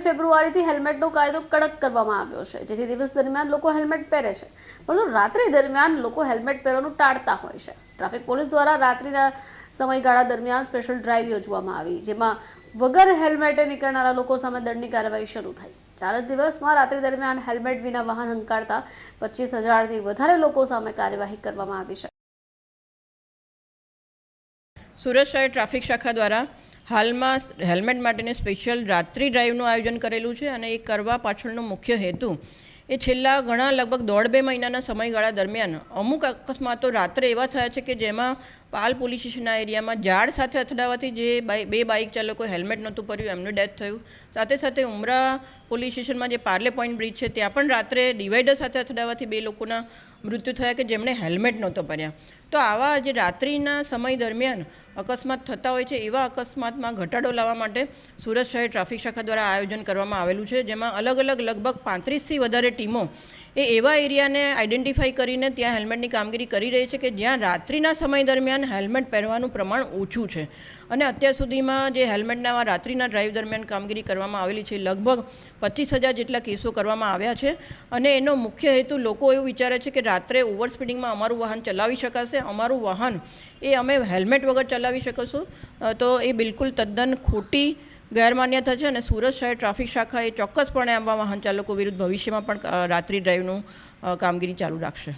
આગામી ફેબ્રુઆરીથી હેલ્મેટનો કાયદો કડક કરવામાં આવ્યો છે. જેથી દિવસ દરમિયાન લોકો હેલ્મેટ પહેરે છે. પરંતુ રાત્રિ દરમિયાન લોકો હેલ્મેટ પહેરવાનું ટાળતા હોય છે. ટ્રાફિક પોલીસ દ્વારા રાત્રિના સમયગાળા દરમિયાન સ્પેશિયલ ડ્રાઈવ યોજવામાં આવી, જેમાં વગર હેલ્મેટે નીકળનારા લોકો સામે દંડની કાર્યવાહી શરૂ થઈ. ચાર દિવસમાં રાત્રિ દરમિયાન હેલ્મેટ વિના વાહન હંકારતા પચીસ હજારથી વધારે લોકો સામે કાર્યવાહી કરવામાં આવી છે. સુરત શહેર ટ્રાફિક શાખા દ્વારા હાલમાં હેલ્મેટ માટેની સ્પેશિયલ રાત્રિ ડ્રાઈવનું આયોજન કરેલું છે અને એ કરવા પાછળનો મુખ્ય હેતુ એ છેલ્લા ઘણા લગભગ દોઢ બે મહિનાના સમયગાળા દરમિયાન અમુક અકસ્માતો રાત્રે એવા થયા છે કે જેમાં પાલ પોલીસ સ્ટેશનના એરિયામાં ઝાડ સાથે અથડાવાથી જે બે બાઇક ચાલકો હેલ્મેટ નહોતું પહેર્યું, એમનું ડેથ થયું. સાથે સાથે ઉમરા પોલીસ સ્ટેશનમાં જે પાર્લે પોઈન્ટ બ્રિજ છે, ત્યાં પણ રાત્રે ડિવાઈડર સાથે અથડાવાથી બે લોકોના મૃત્યુ થયા કે જેમણે હેલ્મેટ નહોતો પહેર્યા. તો આવા જે રાત્રિના સમય દરમિયાન અકસ્માત થતા હોય છે, એવા અકસ્માતમાં ઘટાડો લાવવા માટે સુરત શહેર ટ્રાફિક શાખા દ્વારા આયોજન કરવામાં આવેલું છે, જેમાં અલગ અલગ લગભગ પાંત્રીસથી વધારે ટીમો એ એવા એરિયાને આઈડેન્ટિફાઈ કરીને ત્યાં હેલ્મેટની કામગીરી કરી રહી છે કે જ્યાં રાત્રિના સમય દરમિયાન હેલ્મેટ પહેરવાનું પ્રમાણ ઓછું છે. અને અત્યાર સુધીમાં જે હેલ્મેટના રાત્રિના ડ્રાઈવ દરમિયાન કામગીરી કરવામાં આવેલી છે લગભગ પચીસ હજાર જેટલા કેસો કરવામાં આવ્યા છે. અને એનો મુખ્ય હેતુ લોકો એવું વિચારે છે કે રાત્રે ઓવર સ્પીડિંગમાં અમારું વાહન ચલાવી શકાશે. અમારું વાહન એ અમે હેલ્મેટ વગર ચલાવી શકીશું. તો એ બિલકુલ તદ્દન ખોટી ગેરમાન્યતા થશે અને સુરત શહેર ટ્રાફિક શાખા એ ચોક્કસપણે આવા વાહન ચાલકો વિરુદ્ધ ભવિષ્યમાં પણ રાત્રિ ડ્રાઈવનું કામગીરી ચાલુ રાખશે.